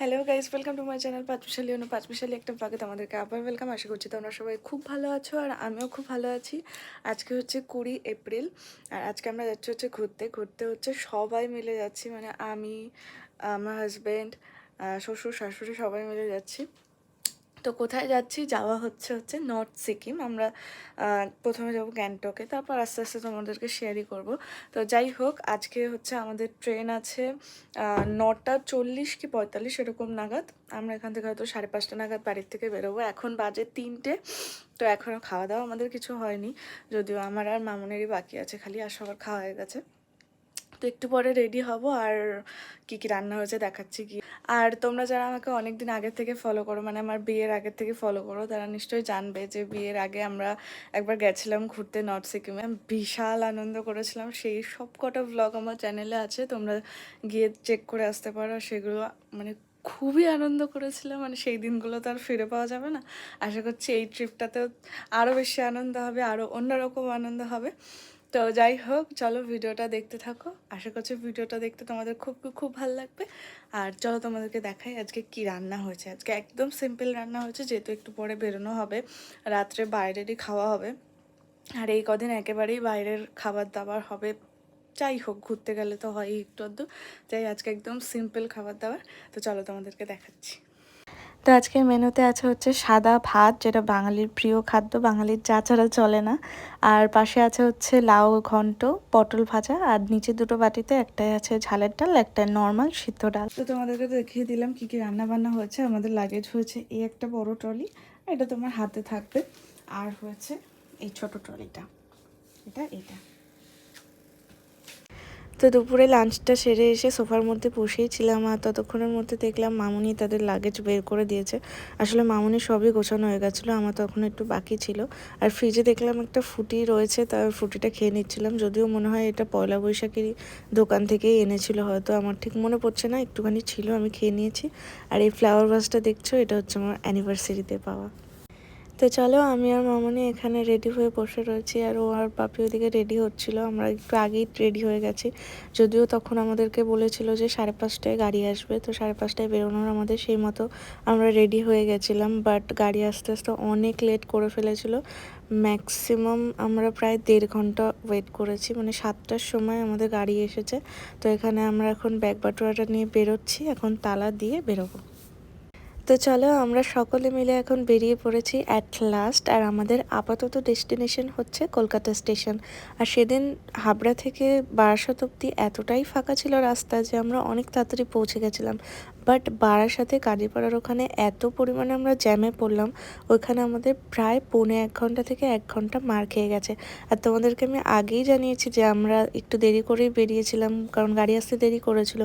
Hello guys welcome to my channel পাঁচমিশালী অন্য পাঁচমিশালী একটা ব্লগে তোমাদেরকে আবার ওয়েলকাম আশা করছি তোমরা সবাই খুব ভালো আছো আর আমিও খুব ভালো আছি। আজকে হচ্ছে কুড়ি এপ্রিল। আর আজকে আমরা যাচ্ছি হচ্ছে ঘুরতে। ঘুরতে হচ্ছে সবাই মিলে যাচ্ছি। মানে আমি আমার হাজব্যান্ড শ্বশুর, শাশুড়ি সবাই মিলে যাচ্ছি। তো কোথায় যাচ্ছি? যাওয়া হচ্ছে হচ্ছে নর্থ সিকিম। আমরা প্রথমে যাব গ্যাংটকে, তারপর আস্তে আস্তে তোমাদেরকে শেয়ারই করব। তো যাই হোক, আজকে হচ্ছে আমাদের ট্রেন আছে নটা চল্লিশ কি পঁয়তাল্লিশ এরকম নাগাদ। আমরা এখান থেকে হয়তো সাড়ে পাঁচটা নাগাদ বাড়ির থেকে বেরোবো। এখন বাজে তিনটে, তো এখনও খাওয়া দাওয়া আমাদের কিছু হয়নি। যদিও আমার আর মামুনেরই বাকি আছে, খালি আর সবার খাওয়া হয়ে গেছে। তো একটু পরে রেডি হব আর কি কি রান্না হয়েছে দেখাচ্ছি কি আর তোমরা যারা আমাকে অনেক দিন আগের থেকে ফলো করো মানে আমার বিয়ের আগের থেকে ফলো করো, তারা নিশ্চয়ই জানবে যে বিয়ের আগে আমরা একবার গেছিলাম ঘুরতে নর্থ সিকিমে বিশাল আনন্দ করেছিলাম। সেই সব কটা ব্লগ আমার চ্যানেলে আছে, তোমরা গিয়ে চেক করে আসতে পারো। সেগুলো মানে খুবই আনন্দ করেছিলাম। মানে সেই দিনগুলো তো আর ফিরে পাওয়া যাবে না। আশা করছি এই ট্রিপটাতেও আরও বেশি আনন্দ হবে আরও অন্যরকম আনন্দ হবে। তো যাই হোক, চলো ভিডিওটা দেখতে থাকো। আশা করছি ভিডিওটা দেখতে তোমাদের খুব খুব ভালো লাগবে। আর চলো তোমাদেরকে দেখাই আজকে কি রান্না হয়েছে। আজকে একদম সিম্পল রান্না হয়েছে, যেহেতু একটু পরে বেরোনো হবে। রাত্রে বাইরেরই খাওয়া হবে। আর এই কদিন একেবারেই বাইরের খাবার দাবার হবে। যাই হোক, ঘুরতে গেলে তো হয় একটু আধটু। তাই আজকে একদম সিম্পল খাবার দাবার। তো চলো তোমাদেরকে দেখাচ্ছি। তো আজকের মেনুতে আছে হচ্ছে সাদা ভাত, যেটা বাঙালির প্রিয় খাদ্য, বাঙালির যা ছাড়া চলে না। আর পাশে আছে হচ্ছে লাউ ঘন্ট, পটল ভাজা, আর নিচে দুটো বাটিতে একটাই আছে ঝালের ডাল একটা নর্মাল সিদ্ধ ডাল। তো তোমাদেরকে দেখিয়ে দিলাম কি কি রান্না বান্না হয়েছে। আমাদের লাগেজ হয়েছে এই একটা বড় ট্রলি এটা তোমার হাতে থাকবে। আর হয়েছে এই ছোট ট্রলিটা এটা এটা। তো দুপুরে লাঞ্চটা সেরে এসে সোফার মধ্যে বসেই ছিলাম আর ততক্ষণের মধ্যে দেখলাম মামুনি তাদের লাগেজ বের করে দিয়েছে। আসলে মামুনি সবই গোছানো হয়ে গেছিল, আমার তখন একটু বাকি ছিল। আর ফ্রিজে দেখলাম একটা ফুটি রয়েছে তার ফুটিটা খেয়ে নিচ্ছিলাম। যদিও মনে হয় এটা পয়লা বৈশাখেরই দোকান থেকেই এনেছিল, হয়তো আমার ঠিক মনে পড়ছে না, একটুখানি ছিল, আমি খেয়ে নিয়েছি। আর এই ফ্লাওয়ার ভাসটা দেখছ, এটা হচ্ছে আমার অ্যানিভার্সারিতে পাওয়া। তো চলো, আমি আর মামনি এখানে রেডি হয়ে বসে রয়েছি আর ও আর পাপি ওদিকে রেডি হচ্ছিল। আমরা একটু আগেই রেডি হয়ে গেছি। যদিও তখন আমাদেরকে বলেছিল যে সাড়ে পাঁচটায় গাড়ি আসবে, তো সাড়ে পাঁচটায় বেরোনোর আমাদের সেই মতো আমরা রেডি হয়ে গেছিলাম। বাট গাড়ি আস্তে আস্তে অনেক লেট করে ফেলেছিল। ম্যাক্সিমাম আমরা প্রায় দেড় ঘণ্টা ওয়েট করেছি। মানে সাতটার সময় আমাদের গাড়ি এসেছে। তো এখানে আমরা এখন ব্যাগ বাটোয়াটা নিয়ে বেরোচ্ছি। এখন তালা দিয়ে বেরোবো। তো চলো, আমরা সকলে মিলে এখন বেরিয়ে পড়েছি অ্যাট লাস্ট আর আমাদের আপাতত ডেস্টিনেশন হচ্ছে কলকাতা স্টেশন আর সেদিন হাবড়া থেকে বারাসাত অব্দি এতটাই ফাঁকা ছিল রাস্তা যে আমরা অনেক তাড়াতাড়ি পৌঁছে গেছিলাম। বাট বারাসাতে কাজীপাড়ার ওখানে এত পরিমাণে আমরা জ্যামে পড়লাম, ওইখানে আমাদের প্রায় পৌনে এক ঘণ্টা থেকে এক ঘণ্টা মার খেয়ে গেছে। আর তোমাদেরকে আমি আগেই জানিয়েছি যে আমরা একটু দেরি করেই বেরিয়েছিলাম, কারণ গাড়ি আসতে দেরি করেছিল।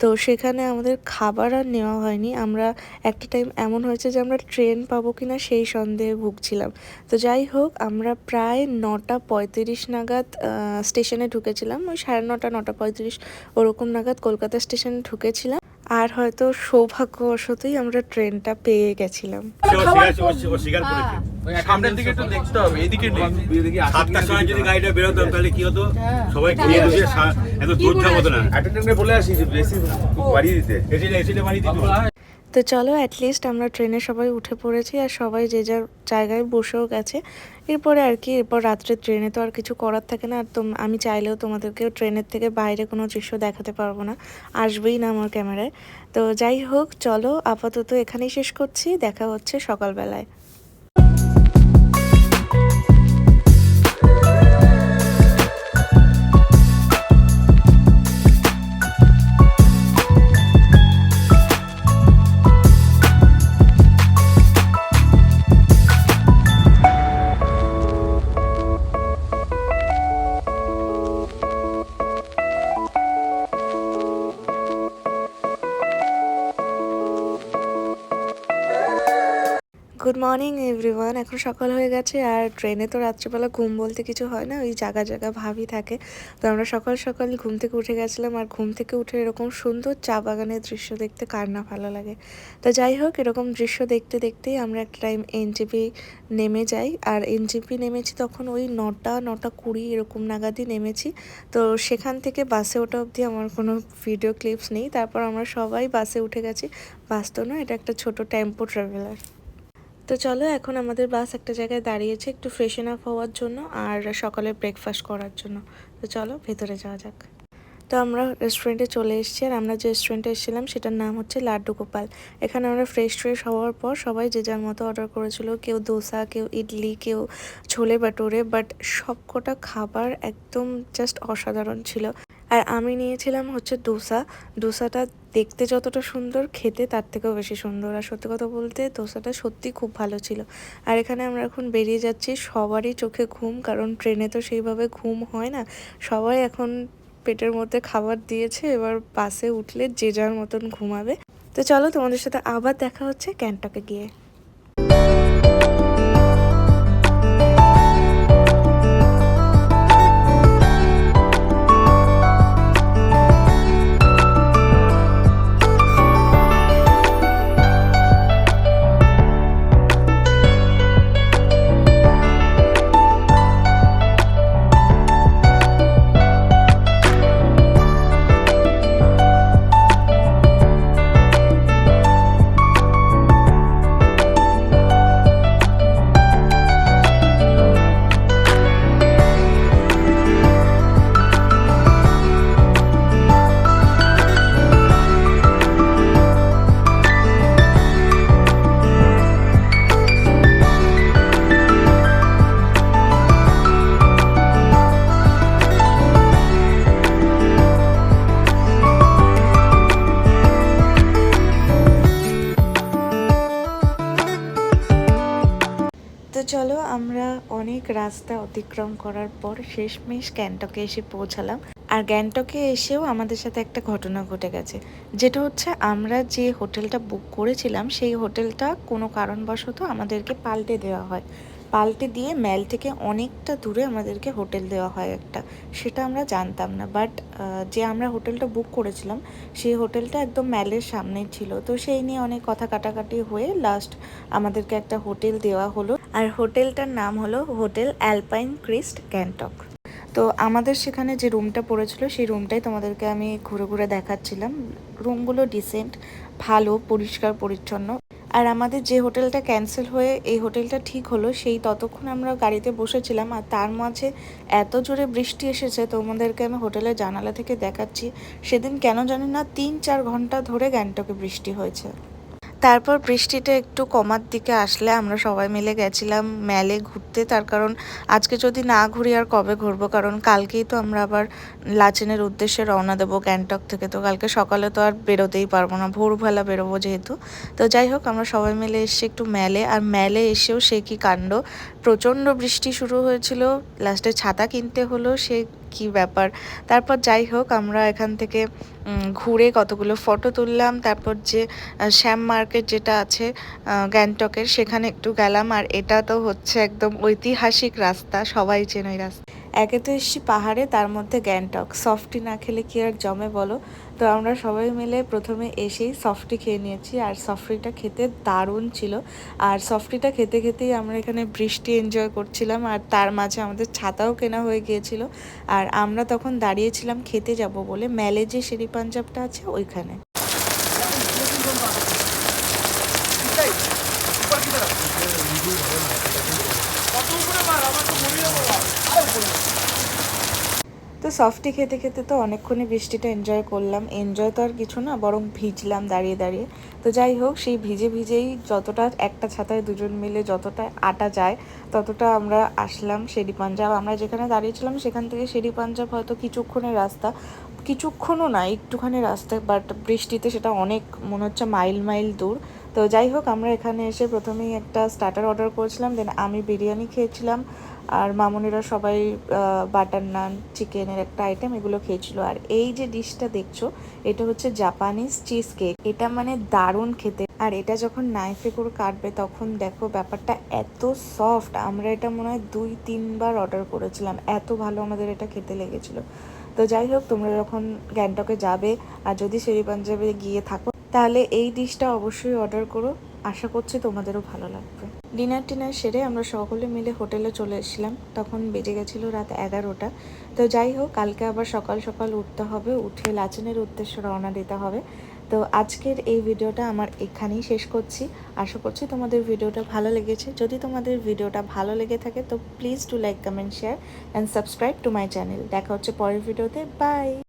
তো সেখানে আমাদের খাবার আর নেওয়া হয়নি। আমরা একটা টাইম এমন হয়েছে যে আমরা ট্রেন পাবো কিনা সেই সন্দেহে ভুগছিলাম। তো যাই হোক, আমরা প্রায় নটা পঁয়ত্রিশ নাগাদ স্টেশনে ঢুকেছিলাম। ওই সাড়ে নটা নটা পঁয়ত্রিশ ওরকম নাগাদ কলকাতা স্টেশনে ঢুকেছিলাম। আর হয়তো সৌভাগ্যবশতই আমরা ট্রেনটা পেয়ে গেছিলাম। ওই সামনের দিকে একটু দেখতে হবে এদিকে নেই। সাতটার সময় যদি গাড়িটা বেরোতাম তাহলে কি হতো? সবাই খেয়ে বসে এত দূর না। বলে আসি যে বেশি বাড়িয়ে দিতে। এসিটা এসিটা বাড়ি দিত তো চলো অ্যাটলিস্ট আমরা ট্রেনে সবাই উঠে পড়েছি আর সবাই যে যার জায়গায় বসেও গেছে। এরপরে আর কি, এরপর রাত্রে ট্রেনে তো আর কিছু করার থাকে না। আর তো আমি চাইলেও তোমাদেরকেও ট্রেনের থেকে বাইরে কোনো দৃশ্য দেখাতে পারব না। আসবেই না আমার ক্যামেরায়। তো যাই হোক, চলো, আপাতত এখানেই শেষ করছি। দেখা হচ্ছে সকালবেলায়। গুড মর্নিং এভরিওয়ান এখন সকাল হয়ে গেছে আর ট্রেনে তো রাত্রিবেলা ঘুম বলতে কিছু হয় না, ওই জায়গা জায়গা ভাবই থাকে। তো আমরা সকাল সকাল ঘুম থেকে উঠে গেছিলাম আর ঘুম থেকে উঠে এরকম সুন্দর চা বাগানের দৃশ্য দেখতে কার না ভালো লাগে। তো যাই হোক, এরকম দৃশ্য দেখতে দেখতেই আমরা একটা টাইম এনজিপি নেমে যাই। আর এনজিপি নেমেছি তখন ওই নটা নটা কুড়ি এরকম নাগাদই নেমেছি। তো সেখান থেকে বাসে ওঠা অবধি আমার কোনো ভিডিও ক্লিপস নেই। তারপর আমরা সবাই বাসে উঠে গেছি। বাস তো এটা একটা ছোট টেম্পো ট্রাভেলার তো চলো, এখন আমাদের বাস একটা জায়গায় দাঁড়িয়েছে একটু ফ্রেশন আপ হওয়ার জন্য আর সকালে ব্রেকফাস্ট করার জন্য। তো চলো, ভেতরে যাওয়া যাক। তো আমরা রেস্টুরেন্টে চলে এসেছি আর আমরা যে রেস্টুরেন্টে এসেছিলাম সেটার নাম হচ্ছে লাড্ডু গোপাল। এখানে আমরা ফ্রেশ ট্রেশ হওয়ার পর সবাই যে যার মতো অর্ডার করেছিল, কেউ দোসা, কেউ ইডলি, কেউ ছোলে বাটোরে বাট সবকটা খাবার একদম জাস্ট অসাধারণ ছিল। আর আমি নিয়েছিলাম হচ্ছে দোসা। দোসাটা দেখতে যতটা সুন্দর, খেতে তার থেকেও বেশি সুন্দর। আর সত্যি কথা বলতে দোসাটা সত্যি খুব ভালো ছিল। আর এখানে আমরা এখন বেরিয়ে যাচ্ছি সবারই চোখে ঘুম, কারণ ট্রেনে তো সেইভাবে ঘুম হয় না। সবাই এখন পেটের মধ্যে খাবার দিয়েছে, এবার বাসে উঠলে যে যার মতন ঘুমাবে। তো চলো তোমাদের সাথে আবার দেখা হচ্ছে ক্যান্টকে গিয়ে। রাস্তা অতিক্রম করার পর শেষমেশ গ্যাংটকে এসে পৌঁছালাম। আর গ্যাংটকে এসেও আমাদের সাথে একটা ঘটনা ঘটে গেছে। যেটা হচ্ছে আমরা যে হোটেলটা বুক করেছিলাম, সেই হোটেলটা কোনো কারণবশত আমাদেরকে পাল্টে দেওয়া হয়। পাল্টে দিয়ে ম্যাল থেকে অনেকটা দূরে আমাদেরকে হোটেল দেওয়া হয় একটা। সেটা আমরা জানতাম না বাট যে আমরা হোটেলটা বুক করেছিলাম, সেই হোটেলটা একদম ম্যালের সামনে ছিল। তো সেই নিয়ে অনেক কথা কাটাকাটি হয়ে লাস্ট আমাদেরকে একটা হোটেল দেওয়া হলো। আর হোটেলটার নাম হলো হোটেল অ্যালপাইন ক্রিস্ট গ্যাংটক। তো আমাদের সেখানে যে রুমটা পড়েছিল, সেই রুমটাই তোমাদেরকে আমি ঘুরে ঘুরে দেখাচ্ছিলাম। রুমগুলো ডিসেন্ট ভালো, পরিষ্কার, পরিচ্ছন্ন। আর আমাদের যে হোটেলটা ক্যান্সেল হয়ে এই হোটেলটা ঠিক হলো, সেই ততক্ষণ আমরা গাড়িতে বসেছিলাম আর তার মাঝে এত জোরে বৃষ্টি এসেছে, তোমাদেরকে আমি হোটেলের জানালা থেকে দেখাচ্ছি। সেদিন কেন জানি না, তিন চার ঘণ্টা ধরে গ্যাংটকে বৃষ্টি হয়েছে। তারপর বৃষ্টিটা একটু কমার দিকে আসলে আমরা সবাই মিলে গেছিলাম ম্যালে ঘুরতে। তার কারণ আজকে যদি না ঘুরি আর কবে ঘুরবো? কারণ কালকেই তো আমরা আবার লাচেনের উদ্দেশ্যে রওনা দেবো গ্যাংটক থেকে। তো কালকে সকালে তো আর বেরোতেই পারব না, ভোরবেলা বেরোবো যেহেতু। তো যাই হোক, আমরা সবাই মিলে এসে একটু ম্যালে আর ম্যালে এসেও সে কি কাণ্ড? প্রচণ্ড বৃষ্টি শুরু হয়েছিল। লাস্টে ছাতা কিনতে হলো সে কি ব্যাপার। তারপর যাই হোক আমরা এখান থেকে ঘুরে কতগুলো ফটো তুললাম। তারপর যে শ্যাম মার্কেট যেটা আছে গ্যাংটকের, সেখানে একটু গেলাম। আর এটা তো হচ্ছে একদম ঐতিহাসিক রাস্তা, সবাই চেনে রাস্তা। একে তো এসছি পাহাড়ে, তার মধ্যে গ্যাংটক। সফটি না খেলে কি আর জমে বলো? তো আমরা সবাই মিলে প্রথমে এসেই সফটি খেয়ে নিয়েছি, আর সফটিটা খেতে দারুণ ছিল। আর সফটিটা খেতে খেতেই আমরা এখানে বৃষ্টি এনজয় করছিলাম, আর তার মাঝে আমাদের ছাতাও কেনা হয়ে গিয়েছিল। আর আমরা তখন দাঁড়িয়েছিলাম খেতে যাব বলে ম্যালে যে শেরি পাঞ্জাবটা আছে ওইখানে। তো সফটি খেতে খেতে তো অনেকক্ষণই বৃষ্টিটা এনজয় করলাম। এনজয় তো আর কিছু না, বরং ভিজলাম দাঁড়িয়ে দাঁড়িয়ে। তো যাই হোক, সেই ভিজে ভিজেই যতটা একটা ছাতায় দুজন মিলে যতটা আটা যায়, ততটা আমরা আসলাম শেরি পাঞ্জাব। আমরা যেখানে দাঁড়িয়েছিলাম সেখান থেকে শেরি পাঞ্জাব হয়তো কিছুক্ষণের রাস্তা। কিছুক্ষণও না, একটুখানি রাস্তা বাট বৃষ্টিতে সেটা অনেক, মনে হচ্ছে মাইল মাইল দূর। তো যাই হোক, আমরা এখানে এসে প্রথমেই একটা স্টার্টার অর্ডার করেছিলাম দেন আমি বিরিয়ানি খেয়েছিলাম। আর মামুনিরা সবাই বাটার নান চিকেনের একটা আইটেম এগুলো খেয়েছিল। আর এই যে ডিশটা দেখছ, এটা হচ্ছে জাপানিজ চিজ কেক এটা মানে দারুণ খেতে। আর এটা যখন নাইফে করে কাটবে, তখন দেখো ব্যাপারটা এত সফট আমরা এটা মনে হয় দুই, তিনবার অর্ডার করেছিলাম। এত ভালো আমাদের এটা খেতে লেগেছিল। তো যাই হোক, তোমরা যখন গ্যাংটকে যাবে আর যদি শেরি পাঞ্জাবে গিয়ে থাকো, তাহলে এই ডিশটা অবশ্যই অর্ডার করো। আশা করছি তোমাদেরও ভালো লাগবে। ডিনার টিনার সেরে আমরা সকলে মিলে হোটেলে চলে এসেছিলাম। তখন বেজে গেছিল রাত এগারোটা। তো যাই হোক, কালকে আবার সকাল সকাল উঠতে হবে। উঠে লাচেনের উদ্দেশ্যে রওনা দিতে হবে। তো আজকের এই ভিডিওটা আমার এখানেই শেষ করছি। আশা করছি তোমাদের ভিডিওটা ভালো লেগেছে। যদি তোমাদের ভিডিওটা ভালো লেগে থাকে, তো please to like comment share and subscribe to my channel দেখা হচ্ছে পরের ভিডিওতে। বাই